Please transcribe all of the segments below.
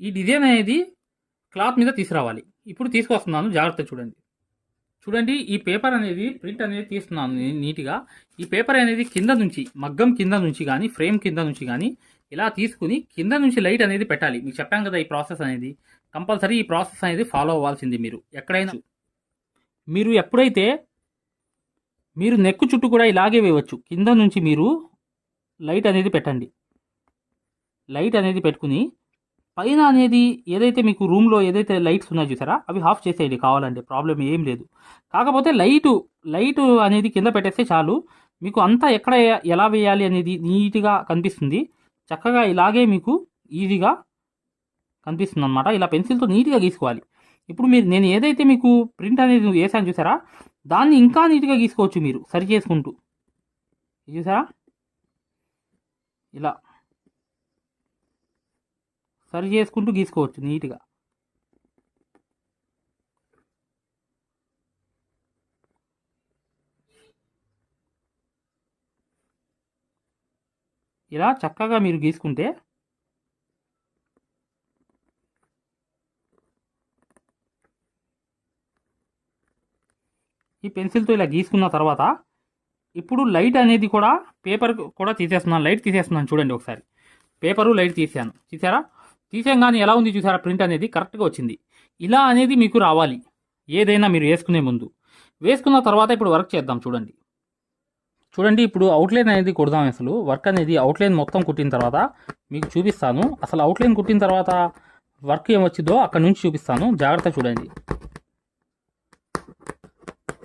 ఈ డిజైన్ అనేది క్లాత్ మీద తీసుకురావాలి. ఇప్పుడు తీసుకొస్తున్నాను జాగ్రత్త చూడండి. చూడండి ఈ పేపర్ అనేది ప్రింట్ అనేది తీస్తున్నాను నీట్గా. ఈ పేపర్ అనేది కింద నుంచి మగ్గం కింద నుంచి కానీ ఫ్రేమ్ కింద నుంచి కానీ ఇలా తీసుకుని కింద నుంచి లైట్ అనేది పెట్టాలి. మీకు చెప్పాం కదా ఈ ప్రాసెస్ అనేది. కంపల్సరీ ఈ ప్రాసెస్ అనేది ఫాలో అవ్వాల్సింది మీరు. ఎక్కడైనా మీరు ఎప్పుడైతే మీరు నెక్కు చుట్టూ కూడా ఇలాగే వేయవచ్చు. కింద నుంచి మీరు లైట్ అనేది పెట్టండి. లైట్ అనేది పెట్టుకుని పైన అనేది ఏదైతే మీకు రూమ్లో ఏదైతే లైట్స్ ఉన్నాయో చూసారా? అవి ఆఫ్ చేసేయండి కావాలంటే ప్రాబ్లం ఏం లేదు. కాకపోతే లైటు లైటు అనేది కింద పెట్టేస్తే చాలు. మీకు అంతా ఎక్కడ ఎలా వేయాలి అనేది నీట్గా కనిపిస్తుంది. చక్కగా ఇలాగే మీకు ఈజీగా కనిపిస్తుంది అనమాట ఇలా పెన్సిల్తో నీట్గా గీసుకోవాలి. ఇప్పుడు మీరు నేను ఏదైతే మీకు ప్రింట్ అనేది వేసాను చూసారా? దాన్ని ఇంకా నీట్గా గీసుకోవచ్చు మీరు సరి చేసుకుంటూ ఇది చూసారా? ఇలా. సరి చేసుకుంటూ గీసుకోవచ్చు నీట్గా. ఇలా చక్కగా మీరు గీసుకుంటే ఈ పెన్సిల్తో ఇలా గీసుకున్న తర్వాత ఇప్పుడు లైట్ అనేది కూడా పేపర్ కూడా తీసేస్తున్నాను లైట్ తీసేస్తున్నాను చూడండి ఒకసారి. పేపరు లైట్ తీసాను. తీసారా? తీసేయంగానే ఎలా ఉంది చూసారా? ప్రింట్ అనేది కరెక్ట్గా వచ్చింది. ఇలా అనేది మీకు రావాలి. ఏదైనా మీరు వేసుకునే ముందు. వేసుకున్న తర్వాత ఇప్పుడు వర్క్ చేద్దాం చూడండి. చూడండి ఇప్పుడు అవుట్లైన్ అనేది కొడదాం అసలు. వర్క్ అనేది అవుట్లైన్ మొత్తం కుట్టిన తర్వాత మీకు చూపిస్తాను. అసలు అవుట్లైన్ కుట్టిన తర్వాత వర్క్ ఏమొచ్చిందో అక్కడ నుంచి చూపిస్తాను. జాగ్రత్త చూడండి.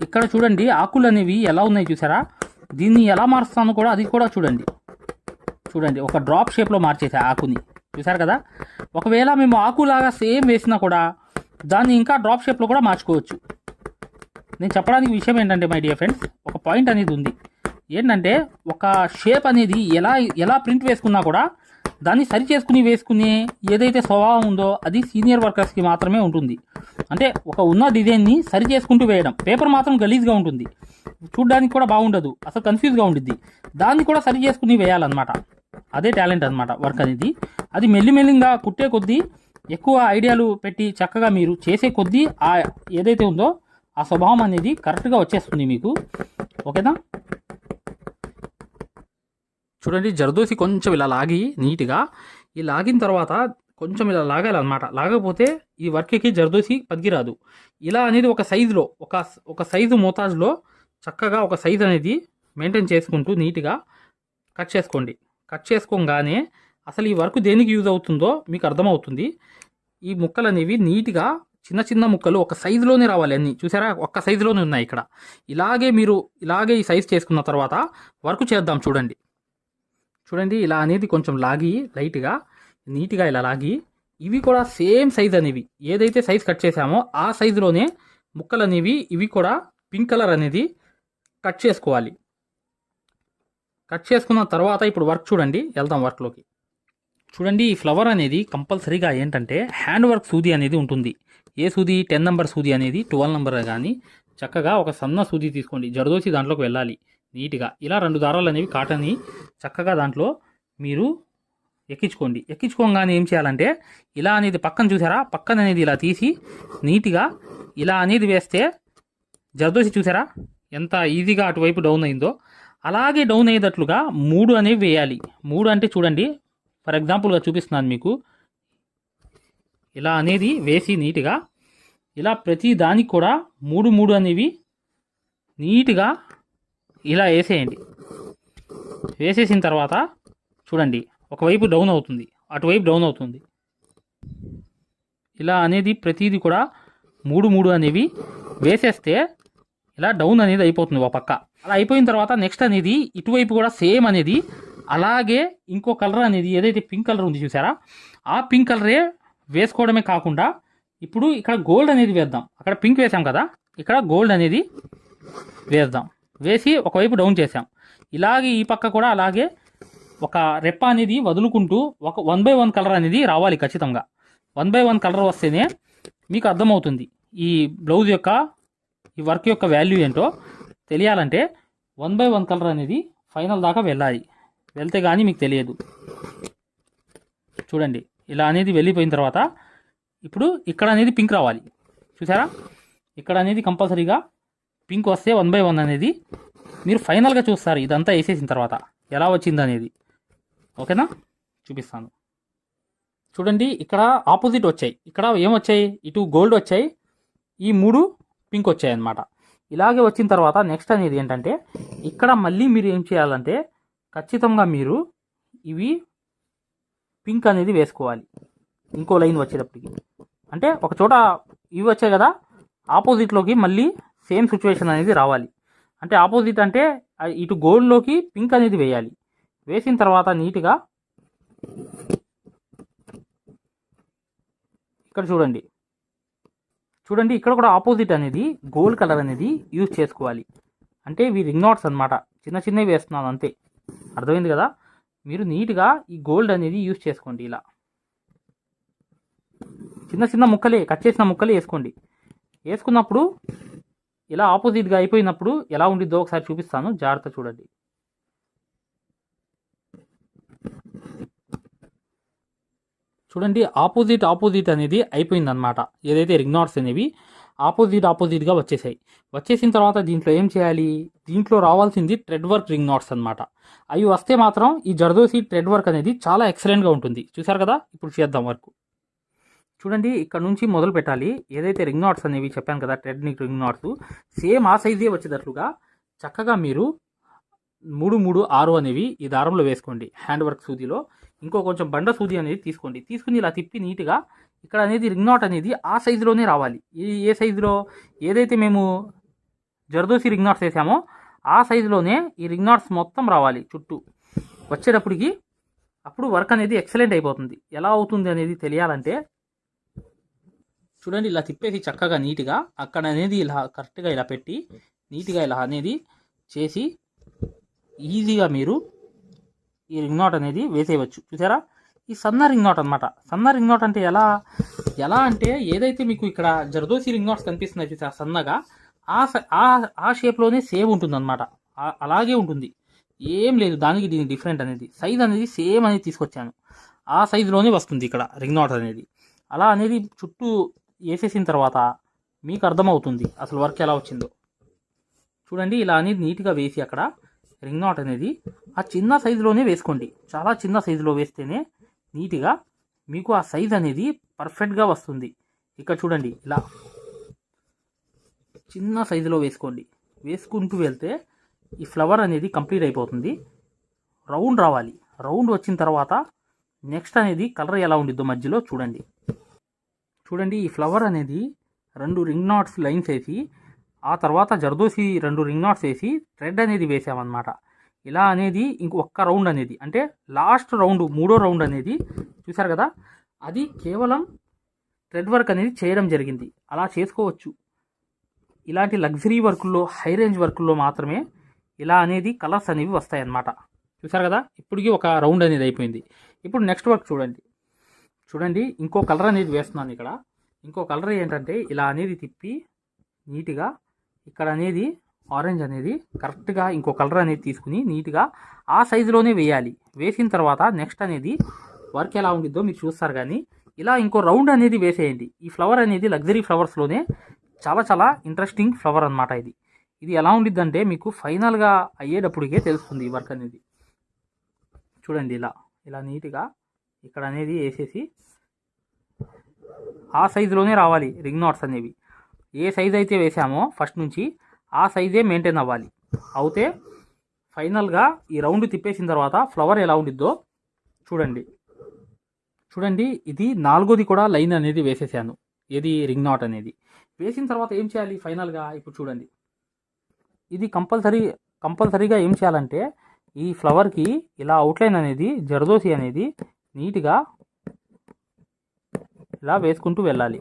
ఇక్కడ చూడండి ఆకులు అనేవి ఎలా ఉన్నాయి చూసారా? దీన్ని ఎలా మారుస్తానో కూడా అది కూడా చూడండి. చూడండి ఒక డ్రాప్ షేప్లో మార్చేసా ఆకుని. చూసారు కదా? ఒకవేళ మేము ఆకులాగా సేమ్ వేసినా కూడా దాన్ని ఇంకా డ్రాప్ షేప్లో కూడా మార్చుకోవచ్చు. నేను చెప్పడానికి విషయం ఏంటంటే మై డియర్ ఫ్రెండ్స్ ఒక పాయింట్ అనేది ఉంది. ఏంటంటే ఒక షేప్ అనేది ఎలా ఎలా ప్రింట్ వేసుకున్నా కూడా దాన్ని సరి చేసుకుని వేసుకునే ఏదైతే స్వభావం ఉందో అది సీనియర్ వర్కర్స్కి మాత్రమే ఉంటుంది. అంటే ఒక ఉన్న డిజైన్ని సరి చేసుకుంటూ వేయడం పేపర్ మాత్రం గలీజ్గా ఉంటుంది. చూడడానికి కూడా బాగుండదు. అసలు కన్ఫ్యూజ్గా ఉంటుంది దాన్ని కూడా సరి చేసుకుని వేయాలన్నమాట. అదే టాలెంట్ అన్నమాట వర్క్ అనేది. అది మెల్లిమెల్లిగా కుట్టే కొద్దీ ఎక్కువ ఐడియాలు పెట్టి చక్కగా మీరు చేసే కొద్దీ ఆ ఏదైతే ఉందో ఆ స్వభావం అనేది కరెక్ట్గా వచ్చేస్తుంది మీకు. ఓకేనా? చూడండి జర్దోసి కొంచెం ఇలా లాగి నీట్గా. ఈ లాగిన తర్వాత కొంచెం ఇలా లాగాలన్నమాట లాగకపోతే ఈ వర్క్కి జర్దోసి పనికిరాదు. ఇలా అనేది ఒక సైజులో ఒక ఒక సైజు మోతాజులో చక్కగా ఒక సైజు అనేది మెయింటైన్ చేసుకుంటూ నీట్గా కట్ చేసుకోండి. కట్ చేసుకోగానే అసలు ఈ వర్క్ దేనికి యూజ్ అవుతుందో మీకు అర్థమవుతుంది. ఈ ముక్కలు అనేవి నీట్గా చిన్న చిన్న ముక్కలు ఒక సైజులోనే రావాలి అన్నీ. చూసారా? ఒక్క సైజులోనే ఉన్నాయి ఇక్కడ. ఇలాగే మీరు ఇలాగే ఈ సైజ్ చేసుకున్న తర్వాత వర్క్ చేద్దాం చూడండి. చూడండి ఇలా అనేది కొంచెం లాగి లైట్గా నీట్గా ఇలా లాగి ఇవి కూడా సేమ్ సైజ్ అనేవి. ఏదైతే సైజ్ కట్ చేసామో ఆ సైజులోనే ముక్కలు అనేవి ఇవి కూడా పింక్ కలర్ అనేది కట్ చేసుకోవాలి. కట్ చేసుకున్న తర్వాత ఇప్పుడు వర్క్ చూడండి వెళ్దాం వర్క్లోకి చూడండి ఈ ఫ్లవర్ అనేది కంపల్సరీగా ఏంటంటే హ్యాండ్ వర్క్ సూది అనేది ఉంటుంది. ఏ సూది? టెన్ నెంబర్ సూది అనేది ట్వెల్వ్ నెంబర్ కానీ చక్కగా ఒక సన్న సూది తీసుకోండి. జరదోసి దాంట్లోకి వెళ్ళాలి. నీట్గా. ఇలా రెండు దారాలు అనేవి కాటన్ని చక్కగా దాంట్లో మీరు ఎక్కించుకోండి. ఎక్కించుకోగానే ఏం చేయాలంటే ఇలా అనేది పక్కన చూసారా? పక్కన అనేది ఇలా తీసి నీట్గా ఇలా అనేది వేస్తే జరదోసి చూసారా? ఎంత ఈజీగా అటువైపు డౌన్ అయిందో. అలాగే డౌన్ అయ్యేటట్లుగా మూడు అనేవి వేయాలి. మూడు అంటే చూడండి ఫర్ ఎగ్జాంపుల్గా చూపిస్తున్నాను మీకు. ఇలా అనేది వేసి నీట్గా ఇలా ప్రతి దానికి కూడా మూడు మూడు అనేవి నీట్గా ఇలా వేసేయండి. వేసేసిన తర్వాత చూడండి ఒకవైపు డౌన్ అవుతుంది అటువైపు డౌన్ అవుతుంది. ఇలా అనేది ప్రతిదీ కూడా మూడు మూడు అనేవి వేసేస్తే ఇలా డౌన్ అనేది అయిపోతుంది ఒక పక్క. అలా అయిపోయిన తర్వాత నెక్స్ట్ అనేది ఇటువైపు కూడా సేమ్ అనేది అలాగే ఇంకో కలర్ అనేది ఏదైతే పింక్ కలర్ ఉంది చూసారా ఆ పింక్ కలరే వేసుకోవడమే కాకుండా ఇప్పుడు ఇక్కడ గోల్డ్ అనేది వేద్దాం. అక్కడ పింక్ వేసాం కదా ఇక్కడ గోల్డ్ అనేది వేద్దాం. వేసి ఒకవైపు డౌన్ చేసాం ఇలాగే ఈ పక్క కూడా అలాగే ఒక రెప్ప అనేది వదులుకుంటూ ఒక వన్ బై వన్ కలర్ అనేది రావాలి ఖచ్చితంగా. వన్ బై వన్ కలర్ వస్తేనే మీకు అర్థమవుతుంది ఈ బ్లౌజ్ యొక్క ఈ వర్క్ యొక్క వాల్యూ ఏంటో. తెలియాలంటే వన్ బై వన్ కలర్ అనేది ఫైనల్ దాకా వెళ్ళాలి. వెళ్తే కానీ మీకు తెలియదు. చూడండి ఇలా అనేది వెళ్ళిపోయిన తర్వాత ఇప్పుడు ఇక్కడ అనేది పింక్ రావాలి. చూసారా? ఇక్కడ అనేది కంపల్సరీగా పింక్ వస్తే వన్ బై వన్ అనేది మీరు ఫైనల్గా చూస్తారు. ఇదంతా వేసేసిన తర్వాత ఎలా వచ్చింది అనేది. ఓకేనా? చూపిస్తాను. చూడండి ఇక్కడ ఆపోజిట్ వచ్చాయి. ఇక్కడ ఏమొచ్చాయి? ఇటు గోల్డ్ వచ్చాయి. ఈ మూడు పింక్ వచ్చాయి అన్నమాట ఇలాగే వచ్చిన తర్వాత నెక్స్ట్ అనేది ఏంటంటే ఇక్కడ మళ్ళీ మీరు ఏం చేయాలంటే ఖచ్చితంగా మీరు ఇవి పింక్ అనేది వేసుకోవాలి. ఇంకో లైన్ వచ్చేటప్పటికి. అంటే ఒక చోట ఇవి వచ్చాయి కదా ఆపోజిట్లోకి మళ్ళీ సేమ్ సిచ్యువేషన్ అనేది రావాలి. అంటే ఆపోజిట్ అంటే ఇటు గోల్డ్లోకి పింక్ అనేది వేయాలి. వేసిన తర్వాత నీట్గా ఇక్కడ చూడండి. చూడండి ఇక్కడ కూడా ఆపోజిట్ అనేది గోల్డ్ కలర్ అనేది యూజ్ చేసుకోవాలి. అంటే ఇవి రింగ్ నాట్స్ అనమాట చిన్న చిన్నవి వేస్తున్నాను అంతే. అర్థమైంది కదా? మీరు నీట్గా ఈ గోల్డ్ అనేది యూజ్ చేసుకోండి ఇలా. చిన్న చిన్న ముక్కలే కట్ చేసిన ముక్కలే వేసుకోండి. వేసుకున్నప్పుడు ఇలా ఆపోజిట్గా అయిపోయినప్పుడు ఎలా ఉండిద్దో ఒకసారి చూపిస్తాను. జాగ్రత్త చూడండి. చూడండి ఆపోజిట్ ఆపోజిట్ అనేది అయిపోయిందనమాట ఏదైతే రిగ్నాట్స్ అనేవి ఆపోజిట్ ఆపోజిట్గా వచ్చేసాయి. వచ్చేసిన తర్వాత దీంట్లో ఏం చేయాలి? దీంట్లో రావాల్సింది ట్రెడ్ వర్క్ రింగ్ నాట్స్ అనమాట అవి వస్తే మాత్రం ఈ జర్దోసి ట్రెడ్ వర్క్ అనేది చాలా ఎక్సలెంట్గా ఉంటుంది. చూసారు కదా? ఇప్పుడు చేద్దాం వర్క్. చూడండి ఇక్కడ నుంచి మొదలు పెట్టాలి. ఏదైతే రింగ్ నాట్స్ అనేవి చెప్పాను కదా ట్రెడ్ రింగ్ నాట్స్ సేమ్ ఆ సైజే వచ్చేటట్లుగా చక్కగా మీరు మూడు మూడు ఆరు అనేవి ఈ దారంలో వేసుకోండి. హ్యాండ్ వర్క్ సూదిలో. ఇంకో కొంచెం బండ సూది అనేది తీసుకోండి. తీసుకుని ఇలా తిప్పి నీట్గా ఇక్కడ అనేది రింగ్ నాట్ అనేది ఆ సైజులోనే రావాలి. ఈ ఏ సైజులో? ఏదైతే మేము జర్దోసి రింగ్ నాట్స్ వేసామో ఆ సైజులోనే ఈ రింగ్ నాట్స్ మొత్తం రావాలి చుట్టూ. వచ్చేటప్పటికి అప్పుడు వర్క్ అనేది ఎక్సలెంట్ అయిపోతుంది. ఎలా అవుతుంది అనేది తెలియాలంటే చూడండి ఇలా తిప్పేసి చక్కగా నీట్గా అక్కడ అనేది ఇలా కరెక్ట్గా ఇలా పెట్టి నీట్గా ఇలా అనేది చేసి ఈజీగా మీరు ఈ రింగ్ నాట్ అనేది వేసేయవచ్చు. చూసారా? ఈ సన్న రింగ్ నోట్ అనమాట సన్న రింగ్ నోట్ అంటే ఎలా? ఎలా అంటే ఏదైతే మీకు ఇక్కడ జర్దోసి రింగ్ నోట్స్ కనిపిస్తున్నాయి చూసారా సన్నగా ఆ ఆ షేప్లోనే సేమ్ ఉంటుంది అనమాట అలాగే ఉంటుంది. ఏం లేదు దానికి దీనికి డిఫరెంట్ అనేది. సైజ్ అనేది సేమ్ అనేది తీసుకొచ్చాను. ఆ సైజులోనే వస్తుంది ఇక్కడ రింగ్ నోట్ అనేది. అలా అనేది చుట్టూ వేసేసిన తర్వాత మీకు అర్థమవుతుంది అసలు వర్క్ ఎలా వచ్చిందో. చూడండి ఇలా అనేది నీట్గా వేసి అక్కడ రింగ్ నాట్ అనేది ఆ చిన్న సైజులోనే వేసుకోండి. చాలా చిన్న సైజులో వేస్తేనే నీట్గా మీకు ఆ సైజ్ అనేది పర్ఫెక్ట్గా వస్తుంది. ఇక్కడ చూడండి ఇలా చిన్న సైజులో వేసుకోండి. వేసుకుంటూ వెళ్తే ఈ ఫ్లవర్ అనేది కంప్లీట్ అయిపోతుంది. రౌండ్ రావాలి. రౌండ్ వచ్చిన తర్వాత నెక్స్ట్ అనేది కలర్ ఎలా ఉండిద్దో మధ్యలో చూడండి. చూడండి ఈ ఫ్లవర్ అనేది రెండు రింగ్ నాట్స్ లైన్స్ వేసి ఆ తర్వాత జర్దోసి రెండు రింగ్ నాట్స్ వేసి థ్రెడ్ అనేది వేసామన్నమాట. ఇలా అనేది ఇంకొక రౌండ్ అనేది అంటే లాస్ట్ రౌండ్ మూడో రౌండ్ అనేది చూసారు కదా అది కేవలం థ్రెడ్ వర్క్ అనేది చేయడం జరిగింది. అలా చేసుకోవచ్చు. ఇలాంటి లగ్జరీ వర్కుల్లో హై రేంజ్ వర్కుల్లో మాత్రమే ఇలా అనేది కలర్స్ అనేవి వస్తాయన్నమాట. చూసారు కదా ఇప్పటికీ ఒక రౌండ్ అనేది అయిపోయింది. ఇప్పుడు నెక్స్ట్ వర్క్ చూడండి. చూడండి ఇంకో కలర్ అనేది వేస్తున్నాను ఇక్కడ. ఇంకో కలర్ ఏంటంటే ఇలా అనేది తిప్పి నీట్గా ఇక్కడ అనేది ఆరెంజ్ అనేది కరెక్ట్గా ఇంకో కలర్ అనేది తీసుకుని నీట్గా ఆ సైజులోనే వేయాలి. వేసిన తర్వాత నెక్స్ట్ అనేది వర్క్ ఎలా ఉండిద్దో మీరు చూస్తారు కానీ ఇలా ఇంకో రౌండ్ అనేది వేసేయండి. ఈ ఫ్లవర్ అనేది లగ్జరీ ఫ్లవర్స్లోనే చాలా చాలా ఇంట్రెస్టింగ్ ఫ్లవర్ అనమాట ఇది. ఇది ఎలా ఉండిద్దంటే మీకు ఫైనల్గా అయ్యేటప్పటికే తెలుస్తుంది ఈ వర్క్ అనేది. చూడండి ఇలా ఇలా నీట్గా ఇక్కడ అనేది వేసేసి ఆ సైజులోనే రావాలి రింగ్ నాట్స్ అనేవి. ఏ సైజ్ అయితే వేసామో ఫస్ట్ నుంచి ఆ సైజే మెయింటైన్ అవ్వాలి. అయితే ఫైనల్గా ఈ రౌండ్ తిప్పేసిన తర్వాత ఫ్లవర్ ఎలా ఉండిద్దో చూడండి. చూడండి ఇది నాలుగోది కూడా లైన్ అనేది వేసేసాను. ఏది రింగ్ నాట్ అనేది. వేసిన తర్వాత ఏం చేయాలి ఫైనల్గా ఇప్పుడు చూడండి. ఇది కంపల్సరీ కంపల్సరీగా ఏం చేయాలంటే ఈ ఫ్లవర్కి ఇలా అవుట్లైన్ అనేది జరదోసి అనేది నీట్గా ఇలా వేసుకుంటూ వెళ్ళాలి.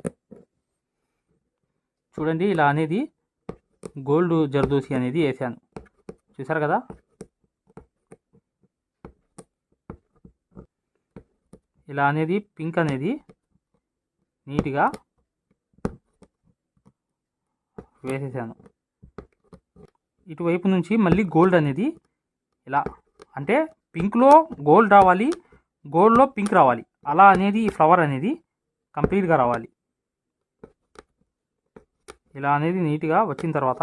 చూడండి ఇలా అనేది గోల్డ్ జర్దోసి అనేది వేసాను. చూసారు కదా? ఇలా అనేది పింక్ అనేది నీట్గా వేసేసాను. ఇటువైపు నుంచి మళ్ళీ గోల్డ్ అనేది ఇలా అంటే పింక్లో గోల్డ్ రావాలి గోల్డ్లో పింక్ రావాలి. అలా అనేది ఈ ఫ్లవర్ అనేది కంప్లీట్గా రావాలి. ఇలా అనేది నీట్గా వచ్చిన తర్వాత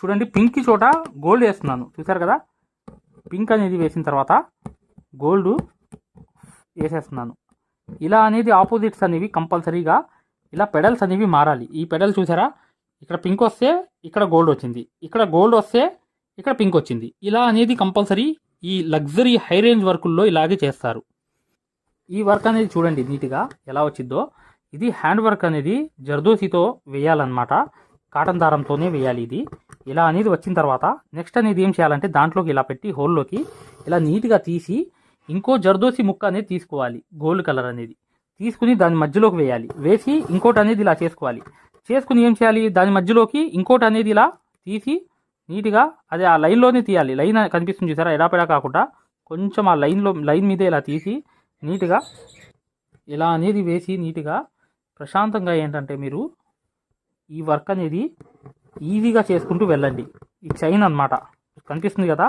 చూడండి పింక్ చోట గోల్డ్ వేస్తున్నాను. చూసారు కదా? పింక్ అనేది వేసిన తర్వాత గోల్డ్ వేసేస్తున్నాను. ఇలా అనేది ఆపోజిట్స్ అనేవి కంపల్సరీగా ఇలా పెడల్స్ అనేవి మారాలి. ఈ పెడల్ చూసారా? ఇక్కడ పింక్ వస్తే ఇక్కడ గోల్డ్ వచ్చింది. ఇక్కడ గోల్డ్ వస్తే ఇక్కడ పింక్ వచ్చింది. ఇలా అనేది కంపల్సరీ ఈ లగ్జరీ హై రేంజ్ వర్కుల్లో ఇలాగే చేస్తారు. ఈ వర్క్ అనేది చూడండి నీట్గా ఎలా వచ్చిందో. ఇది హ్యాండ్ వర్క్ అనేది జర్దోసితో వేయాలన్నమాట. కాటన్ దారంతోనే వేయాలి ఇది. ఇలా అనేది వచ్చిన తర్వాత నెక్స్ట్ అనేది ఏం చేయాలంటే దాంట్లోకి ఇలా పెట్టి హోల్లోకి ఇలా నీట్గా తీసి ఇంకో జర్దోసి ముక్క అనేది తీసుకోవాలి గోల్డ్ కలర్ అనేది. తీసుకుని దాని మధ్యలోకి వేయాలి. వేసి ఇంకోటి అనేది ఇలా చేసుకోవాలి. చేసుకుని ఏం చేయాలి? దాని మధ్యలోకి ఇంకోటి అనేది ఇలా తీసి నీట్గా అదే ఆ లైన్లోనే తీయాలి. లైన్ కనిపిస్తుంది చూసారా? ఎడాపెడా కాకుండా కొంచెం ఆ లైన్లో లైన్ మీదే ఇలా తీసి నీట్గా ఇలా అనేది వేసి నీట్గా ప్రశాంతంగా ఏంటంటే మీరు ఈ వర్క్ అనేది ఈజీగా చేసుకుంటూ వెళ్ళండి. ఈ చైన్ అన్నమాట. కనిపిస్తుంది కదా?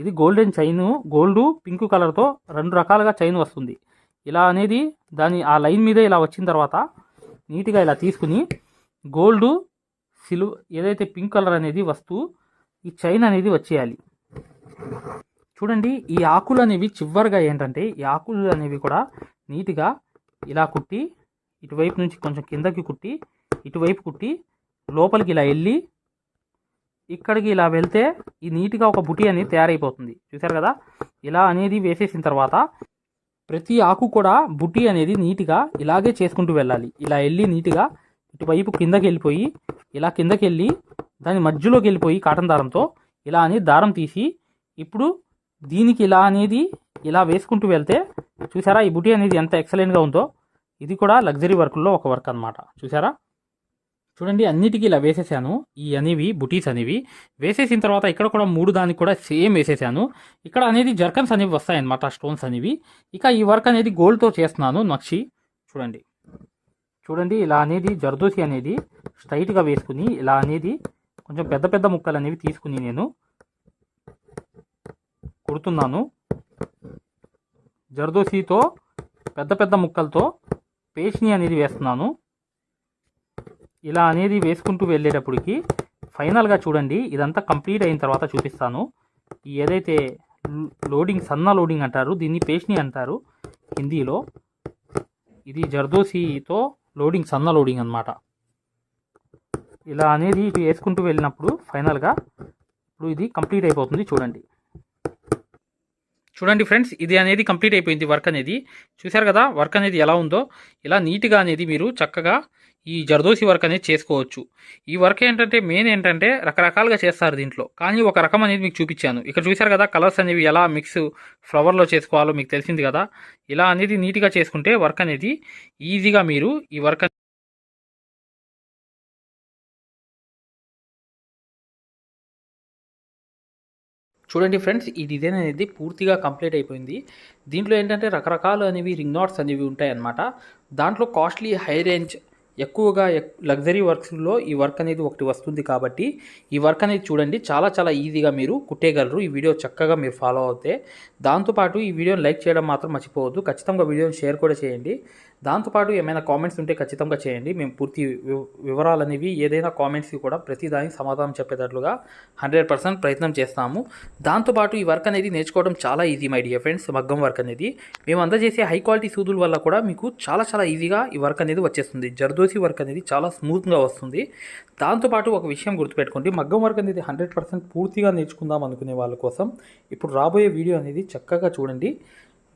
ఇది గోల్డెన్ చైన్. గోల్డ్ పింక్ కలర్తో రెండు రకాలుగా చైన్ వస్తుంది. ఇలా అనేది దాని ఆ లైన్ మీద ఇలా వచ్చిన తర్వాత నీట్గా ఇలా తీసుకుని గోల్డ్ సిల్వ ఏదైతే పింక్ కలర్ అనేది వస్తూ ఈ చైన్ అనేది వచ్చేయాలి. చూడండి ఈ ఆకులు అనేవి చివరిగా ఏంటంటే ఈ ఆకులు అనేవి కూడా నీట్గా ఇలా కుట్టి ఇటువైపు నుంచి కొంచెం కిందకి కుట్టి ఇటువైపు కుట్టి లోపలికి ఇలా వెళ్ళి ఇక్కడికి ఇలా వెళ్తే ఈ నీట్గా ఒక బుటి అనేది తయారైపోతుంది. చూసారు కదా? ఇలా అనేది వేసేసిన తర్వాత ప్రతి ఆకు కూడా బుట్టి అనేది నీట్గా ఇలాగే చేసుకుంటూ వెళ్ళాలి. ఇలా వెళ్ళి నీట్గా ఇటువైపు కిందకి వెళ్ళిపోయి ఇలా కిందకి వెళ్ళి దాని మధ్యలోకి వెళ్ళిపోయి కాటన్ దారంతో ఇలా అని దారం తీసి ఇప్పుడు దీనికి ఇలా అనేది ఇలా వేసుకుంటూ వెళ్తే చూసారా ఈ బుటీ అనేది ఎంత ఎక్సలెంట్గా ఉందో. ఇది కూడా లగ్జరీ వర్క్లో ఒక వర్క్ అనమాట చూసారా చూడండి అన్నిటికీ ఇలా వేసేసాను. ఈ అనేవి బుటీస్ అనేవి. వేసేసిన తర్వాత ఇక్కడ కూడా మూడు దానికి కూడా సేమ్ వేసేసాను. ఇక్కడ అనేది జర్కన్స్ అనేవి వస్తాయన్నమాట స్టోన్స్ అనేవి. ఇక ఈ వర్క్ అనేది గోల్డ్తో చేస్తున్నాను నక్షి. చూడండి. చూడండి ఇలా అనేది జర్దోసి అనేది స్ట్రైట్గా వేసుకుని ఇలా అనేది కొంచెం పెద్ద పెద్ద ముక్కలు అనేవి తీసుకుని నేను కుడుతున్నాను. జర్దోసితో పెద్ద పెద్ద ముక్కలతో పేస్ట్ని అనేది వేస్తున్నాను. ఇలా అనేది వేసుకుంటూ వెళ్ళేటప్పటికి ఫైనల్గా చూడండి ఇదంతా కంప్లీట్ అయిన తర్వాత చూపిస్తాను. ఈ ఏదైతే లోడింగ్ సన్న లోడింగ్ అంటారు దీన్ని పేస్ట్ని అంటారు హిందీలో. ఇది జర్దోసీతో లోడింగ్ సన్న లోడింగ్ అన్నమాట. ఇలా అనేది ఇటు వేసుకుంటూ వెళ్ళినప్పుడు ఫైనల్గా ఇప్పుడు ఇది కంప్లీట్ అయిపోతుంది చూడండి. చూడండి ఫ్రెండ్స్ ఇది అనేది కంప్లీట్ అయిపోయింది వర్క్ అనేది. చూశారు కదా వర్క్ అనేది ఎలా ఉందో ఇలా నీట్గా అనేది మీరు చక్కగా ఈ జర్దోసి వర్క్ అనేది చేసుకోవచ్చు. ఈ వర్క్ ఏంటంటే మెయిన్ ఏంటంటే రకరకాలుగా చేస్తారు దీంట్లో. కానీ ఒక రకం అనేది మీకు చూపించాను. ఇక్కడ చూశారు కదా కలర్స్ అనేవి ఎలా మిక్స్ ఫ్లవర్లో చేసుకోవాలో మీకు తెలిసింది కదా. ఇలా అనేది నీట్గా చేసుకుంటే వర్క్ అనేది ఈజీగా మీరు ఈ వర్క్ చూడండి ఫ్రెండ్స్ ఈ డిజైన్ అనేది పూర్తిగా కంప్లీట్ అయిపోయింది. దీంట్లో ఏంటంటే రకరకాలు అనేవి రింగ్ నాట్స్ అనేవి ఉంటాయి అన్నమాట దాంట్లో కాస్ట్లీ హై రేంజ్ ఎక్కువగా లగ్జరీ వర్క్స్లో ఈ వర్క్ అనేది ఒకటి వస్తుంది కాబట్టి ఈ వర్క్ అనేది చూడండి చాలా చాలా ఈజీగా మీరు కుట్టేయగలరు. ఈ వీడియో చక్కగా మీరు ఫాలో అవుతే దాంతోపాటు ఈ వీడియోని లైక్ చేయడం మాత్రం మర్చిపోవద్దు. ఖచ్చితంగా వీడియోని షేర్ కూడా చేయండి. దాంతోపాటు ఏమైనా కామెంట్స్ ఉంటే ఖచ్చితంగా చేయండి. మేము పూర్తి వివరాలు అనేవి ఏదైనా కామెంట్స్కి కూడా ప్రతిదానికి సమాధానం చెప్పేటట్లుగా హండ్రెడ్ పర్సెంట్ ప్రయత్నం చేస్తాము. దాంతోపాటు ఈ వర్క్ అనేది నేర్చుకోవడం చాలా ఈజీ మై డియర్ ఫ్రెండ్స్ మగ్గం వర్క్ అనేది. మేము అందజేసే హై క్వాలిటీ సూదుల వల్ల కూడా మీకు చాలా చాలా ఈజీగా ఈ వర్క్ అనేది వచ్చేస్తుంది. జర్దోసి వర్క్ అనేది చాలా స్మూత్గా వస్తుంది. దాంతోపాటు ఒక విషయం గుర్తుపెట్టుకోండి. మగ్గం వర్క్ అనేది హండ్రెడ్ పర్సెంట్ పూర్తిగా నేర్చుకుందాం అనుకునే వాళ్ళ కోసం ఇప్పుడు రాబోయే వీడియో అనేది చక్కగా చూడండి.